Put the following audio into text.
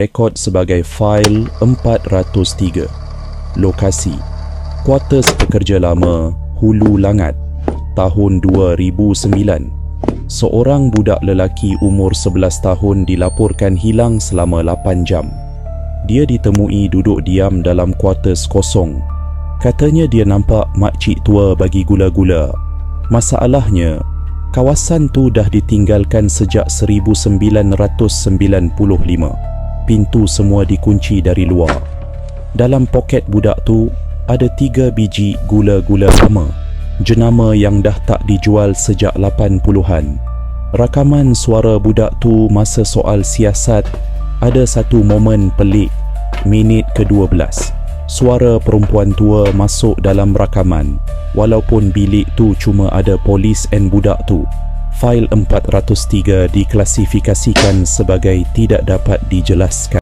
rekod sebagai fail 403. Lokasi Kuartus Pekerja Lama, Hulu Langat, tahun 2009. Seorang budak lelaki umur 11 tahun dilaporkan hilang selama 8 jam. Dia ditemui duduk diam dalam kuartus kosong. Katanya dia nampak makcik tua bagi gula-gula. Masalahnya, kawasan tu dah ditinggalkan sejak 1995. Pintu semua dikunci dari luar. Dalam poket budak tu ada tiga biji gula-gula lama. Jenama yang dah tak dijual sejak 80-an. Rakaman suara budak tu masa soal siasat ada satu momen pelik minit ke-12 suara perempuan tua masuk dalam rakaman walaupun bilik tu cuma ada polis and budak tu fail 403 diklasifikasikan sebagai tidak dapat dijelaskan